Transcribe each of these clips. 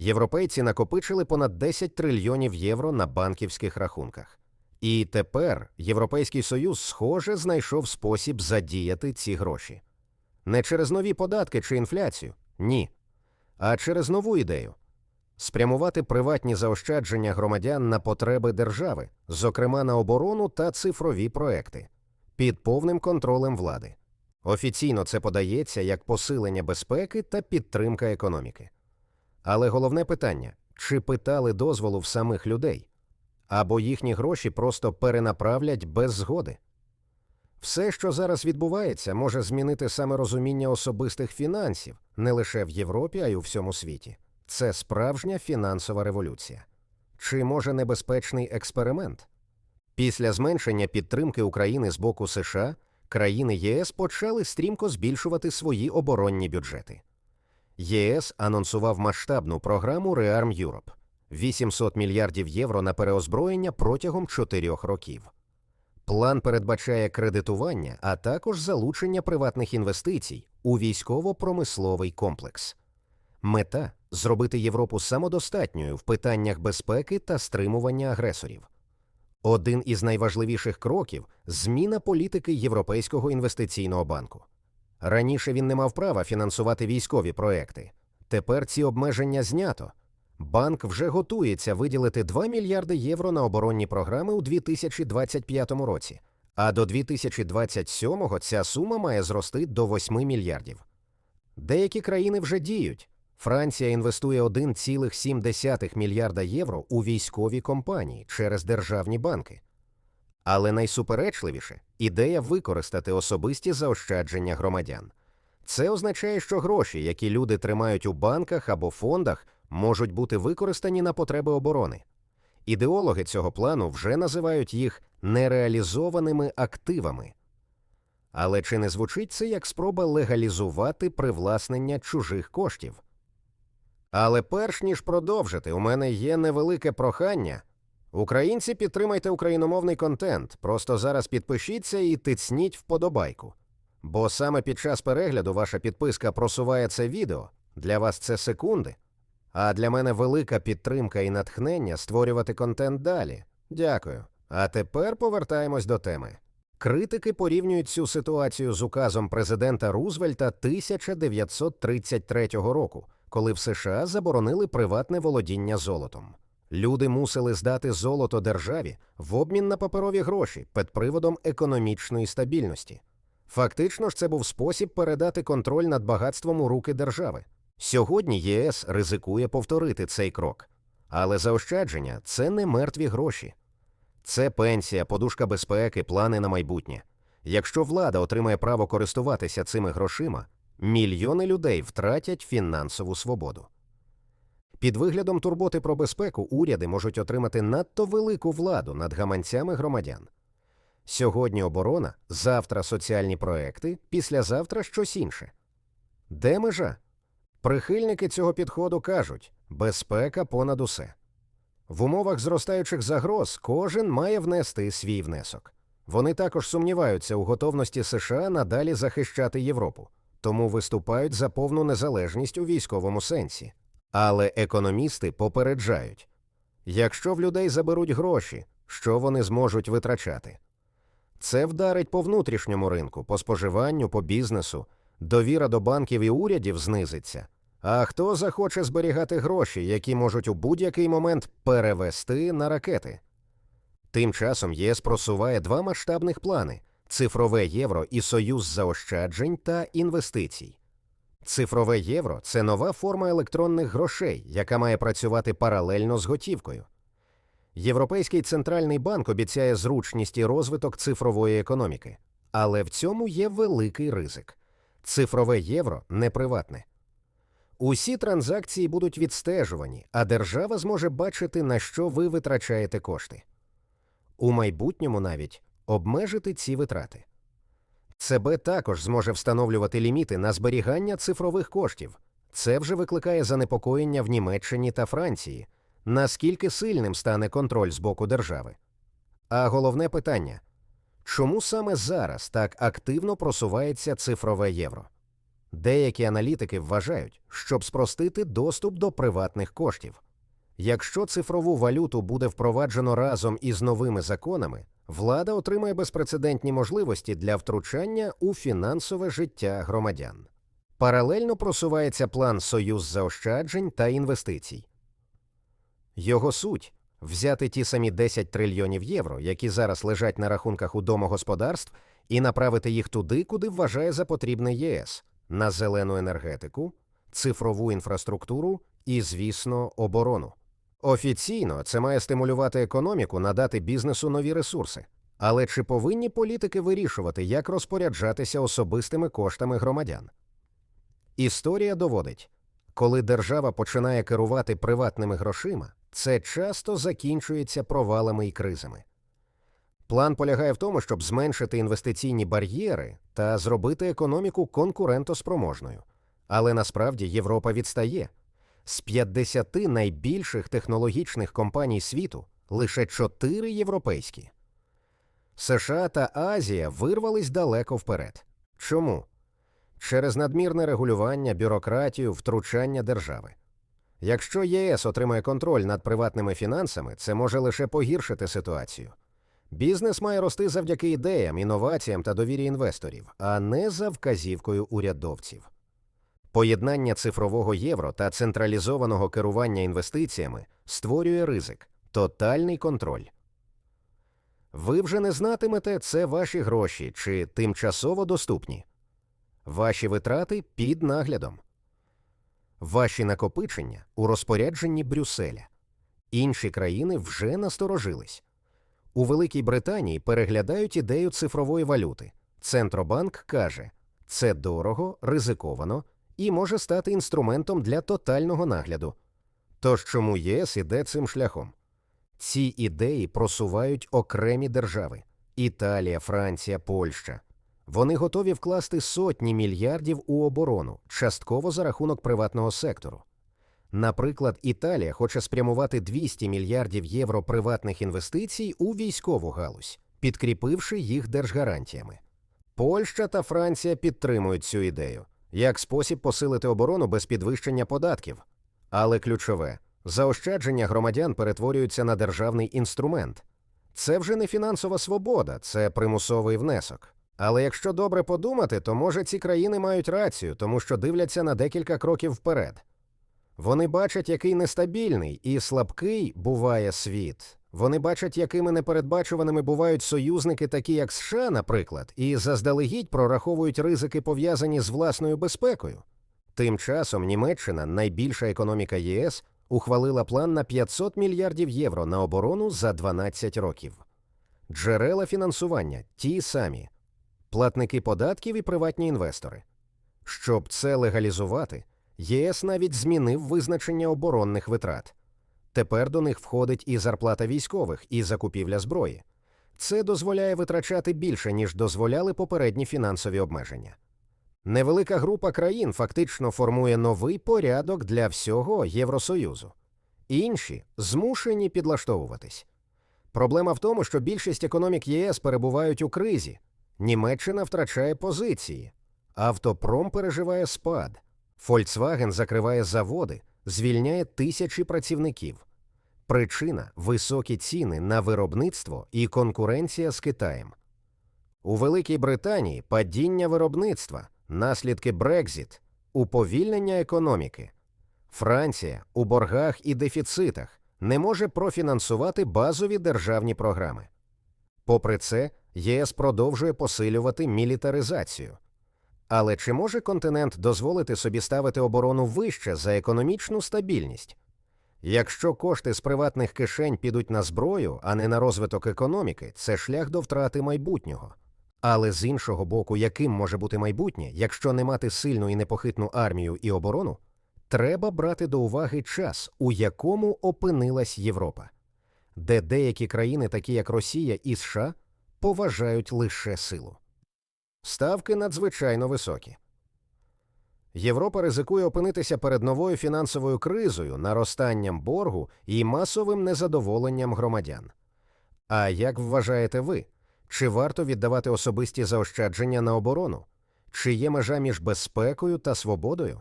Європейці накопичили понад 10 трильйонів євро на банківських рахунках. І тепер Європейський Союз, схоже, знайшов спосіб задіяти ці гроші. Не через нові податки чи інфляцію, ні, а через нову ідею спрямувати приватні заощадження громадян на потреби держави, зокрема на оборону та цифрові проекти, під повним контролем влади. Офіційно це подається як посилення безпеки та підтримка економіки. Але головне питання чи питали дозволу в самих людей, або їхні гроші просто перенаправлять без згоди. Все, що зараз відбувається, може змінити саме розуміння особистих фінансів не лише в Європі, а й у всьому світі. Це справжня фінансова революція. Чи може небезпечний експеримент? Після зменшення підтримки України з боку США країни ЄС почали стрімко збільшувати свої оборонні бюджети. ЄС анонсував масштабну програму Rearm Europe – 800 мільярдів євро на переозброєння протягом чотирьох років. План передбачає кредитування, а також залучення приватних інвестицій у військово-промисловий комплекс. Мета зробити Європу самодостатньою в питаннях безпеки та стримування агресорів. Один із найважливіших кроків зміна політики Європейського інвестиційного банку. Раніше він не мав права фінансувати військові проекти. Тепер ці обмеження знято. Банк вже готується виділити 2 мільярди євро на оборонні програми у 2025 році, а до 2027 ця сума має зрости до 8 мільярдів. Деякі країни вже діють. Франція інвестує 1,7 мільярда євро у військові компанії через державні банки. Але найсуперечливіше ідея використати особисті заощадження громадян. Це означає, що гроші, які люди тримають у банках або фондах, можуть бути використані на потреби оборони. Ідеологи цього плану вже називають їх нереалізованими активами. Але чи не звучить це як спроба легалізувати привласнення чужих коштів? Але перш ніж продовжити, у мене є невелике прохання. Українці, підтримайте україномовний контент. Просто зараз підпишіться і тицніть вподобайку. Бо саме під час перегляду ваша підписка просуває це відео. Для вас це секунди. А для мене велика підтримка і натхнення створювати контент далі. Дякую. А тепер повертаємось до теми. Критики порівнюють цю ситуацію з указом президента Рузвельта 1933 року, коли в США заборонили приватне володіння золотом. Люди мусили здати золото державі в обмін на паперові гроші під приводом економічної стабільності. Фактично ж, це був спосіб передати контроль над багатством у руки держави. Сьогодні ЄС ризикує повторити цей крок. Але заощадження це не мертві гроші. Це пенсія, подушка безпеки, плани на майбутнє. Якщо влада отримає право користуватися цими грошима, мільйони людей втратять фінансову свободу. Під виглядом турботи про безпеку уряди можуть отримати надто велику владу над гаманцями громадян. Сьогодні оборона, завтра соціальні проекти, післязавтра щось інше. Де межа? Прихильники цього підходу кажуть безпека понад усе. В умовах зростаючих загроз кожен має внести свій внесок. Вони також сумніваються у готовності США надалі захищати Європу, тому виступають за повну незалежність у військовому сенсі. Але економісти попереджають якщо в людей заберуть гроші, що вони зможуть витрачати? Це вдарить по внутрішньому ринку, по споживанню, по бізнесу, довіра до банків і урядів знизиться. А хто захоче зберігати гроші, які можуть у будь-який момент перевести на ракети? Тим часом ЄС просуває два масштабних плани: цифрове євро і союз заощаджень та інвестицій. Цифрове євро це нова форма електронних грошей, яка має працювати паралельно з готівкою. Європейський центральний банк обіцяє зручність і розвиток цифрової економіки, але в цьому є великий ризик. Цифрове євро не приватне. Усі транзакції будуть відстежувані, а держава зможе бачити, на що ви витрачаєте кошти. У майбутньому навіть обмежити ці витрати. ЦБ також зможе встановлювати ліміти на зберігання цифрових коштів. Це вже викликає занепокоєння в Німеччині та Франції, наскільки сильним стане контроль з боку держави. А головне питання чому саме зараз так активно просувається цифрове євро? Деякі аналітики вважають, щоб спростити доступ до приватних коштів. Якщо цифрову валюту буде впроваджено разом із новими законами, влада отримає безпрецедентні можливості для втручання у фінансове життя громадян. Паралельно просувається план Союз заощаджень та інвестицій. Його суть взяти ті самі 10 трильйонів євро, які зараз лежать на рахунках у домогосподарств, і направити їх туди, куди вважає за потрібне ЄС на зелену енергетику, цифрову інфраструктуру і, звісно, оборону. Офіційно це має стимулювати економіку, надати бізнесу нові ресурси. Але чи повинні політики вирішувати, як розпоряджатися особистими коштами громадян? Історія доводить, коли держава починає керувати приватними грошима, це часто закінчується провалами і кризами. План полягає в тому, щоб зменшити інвестиційні бар'єри та зробити економіку конкурентоспроможною. Але насправді Європа відстає. З 50 найбільших технологічних компаній світу лише 4 європейські. США та Азія вирвались далеко вперед. Чому? Через надмірне регулювання, бюрократію, втручання держави. Якщо ЄС отримає контроль над приватними фінансами, це може лише погіршити ситуацію. Бізнес має рости завдяки ідеям, інноваціям та довірі інвесторів, а не за вказівкою урядовців. Поєднання цифрового євро та централізованого керування інвестиціями створює ризик, тотальний контроль. Ви вже не знатимете, це ваші гроші чи тимчасово доступні. Ваші витрати під наглядом. Ваші накопичення у розпорядженні Брюсселя. Інші країни вже насторожились. У Великій Британії переглядають ідею цифрової валюти. Центробанк каже, це дорого, ризиковано і може стати інструментом для тотального нагляду. Тож чому ЄС іде цим шляхом? Ці ідеї просувають окремі держави Італія, Франція, Польща. Вони готові вкласти сотні мільярдів у оборону, частково за рахунок приватного сектору. Наприклад, Італія хоче спрямувати 200 мільярдів євро приватних інвестицій у військову галузь, підкріпивши їх держгарантіями. Польща та Франція підтримують цю ідею як спосіб посилити оборону без підвищення податків. Але ключове заощадження громадян перетворюються на державний інструмент. Це вже не фінансова свобода, це примусовий внесок. Але якщо добре подумати, то може ці країни мають рацію, тому що дивляться на декілька кроків вперед. Вони бачать, який нестабільний і слабкий буває світ. Вони бачать, якими непередбачуваними бувають союзники, такі як США, наприклад, і заздалегідь прораховують ризики, пов'язані з власною безпекою. Тим часом Німеччина, найбільша економіка ЄС, ухвалила план на 500 мільярдів євро на оборону за 12 років. Джерела фінансування ті самі платники податків і приватні інвестори. Щоб це легалізувати, ЄС навіть змінив визначення оборонних витрат. Тепер до них входить і зарплата військових, і закупівля зброї. Це дозволяє витрачати більше, ніж дозволяли попередні фінансові обмеження. Невелика група країн фактично формує новий порядок для всього Євросоюзу. Інші змушені підлаштовуватись. Проблема в тому, що більшість економік ЄС перебувають у кризі, Німеччина втрачає позиції, автопром переживає спад, Volkswagen закриває заводи, звільняє тисячі працівників. Причина високі ціни на виробництво і конкуренція з Китаєм. У Великій Британії падіння виробництва, наслідки Брекзіт, уповільнення економіки. Франція у боргах і дефіцитах не може профінансувати базові державні програми. Попри це, ЄС продовжує посилювати мілітаризацію. Але чи може континент дозволити собі ставити оборону вище за економічну стабільність? Якщо кошти з приватних кишень підуть на зброю, а не на розвиток економіки, це шлях до втрати майбутнього. Але з іншого боку, яким може бути майбутнє, якщо не мати сильну і непохитну армію і оборону, треба брати до уваги час, у якому опинилась Європа, де деякі країни, такі як Росія і США, поважають лише силу. Ставки надзвичайно високі. Європа ризикує опинитися перед новою фінансовою кризою, наростанням боргу і масовим незадоволенням громадян. А як вважаєте ви, чи варто віддавати особисті заощадження на оборону? Чи є межа між безпекою та свободою?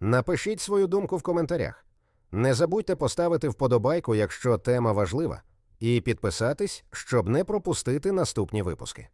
Напишіть свою думку в коментарях. Не забудьте поставити вподобайку, якщо тема важлива, і підписатись, щоб не пропустити наступні випуски.